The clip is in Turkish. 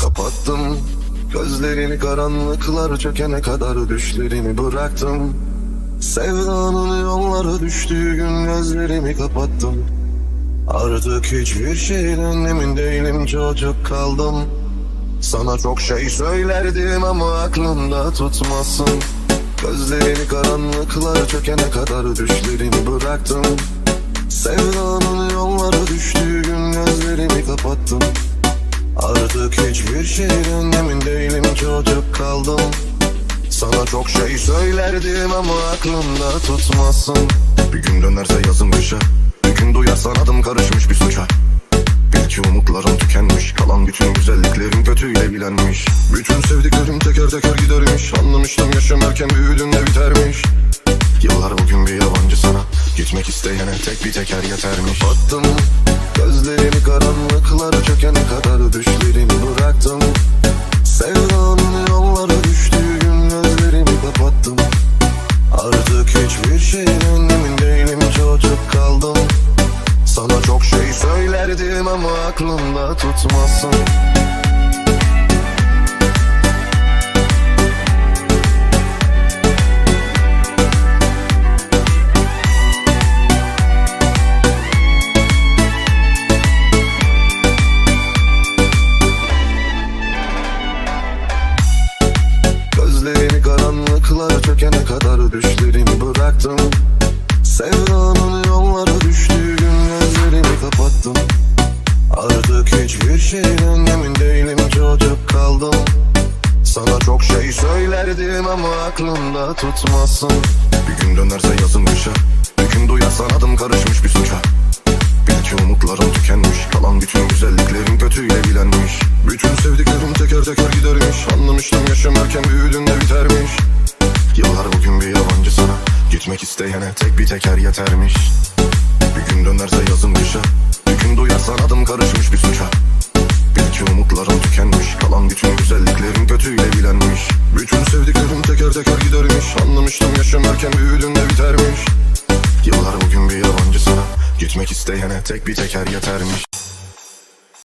Kapattım. Gözlerimi karanlıklar çökene kadar düşlerimi bıraktım. Sevdanın yolları düştüğü gün gözlerimi kapattım. Artık hiçbir şeyden emin değilim. Çocuk kaldım. Sana çok şey söylerdim ama aklımda tutmasın. Gözlerimi karanlıklar çökene kadar düşlerimi bıraktım. Sevdanın yolları çocuk kaldım. Sana çok şey söylerdim ama aklımda tutmasın. Bir gün dönerse yazım kışa Bir gün duyarsan adım karışmış bir suça. Bil ki umutlarım tükenmiş Kalan bütün güzelliklerim kötüyle bilenmiş. Bütün sevdiklerim teker teker gidermiş Anlamıştım yaşam erken büyüdüğünde bitermiş. Yıllar bugün bir yabancı sana Gitmek isteyene tek bir teker yetermiş. Kapattım Gözlerimi karanlıklara çökene kadar düşlerimi bıraktım Sevdanın yollara düştüğü gün gözlerimi kapattım. Artık hiçbir şeyden emin değilim çocuk kaldım. Sana çok şey söylerdim ama aklımda tutmasın karanlıklara çökene kadar düşlerimi bıraktım. Sevdanın yollara düştüğü gün gözlerimi kapattım. Artık hiçbir şeyden emin değilim çocuk kaldım. Sana çok şey söylerdim ama aklımda tutmasın. Bir gün dönerse yazım kışa Bir gün duyarsan adım karışmış bir suça. Bil ki umutlarım tükenmiş Kalan bütün güzelliklerim kötüyle bilenmiş Bütün sevdiklerim teker teker gidermiş. Anlamıştım yaşam erken büyüdüğünde bitermiş. Yıllar bugün bir yabancı sana. Gitmek isteyene tek bir teker yetermiş. Bir gün dönerse yazım kışa. Bir gün duyarsan adım karışmış bir suça. Bil ki umutlarım tükenmiş. Kalan bütün güzelliklerim kötüyle bilenmiş. Bütün sevdiklerim teker teker gidermiş. Anlamıştım yaşam erken büyüdüğünde bitermiş. Yıllar bugün bir yabancı sana. Gitmek isteyene tek bir teker yetermiş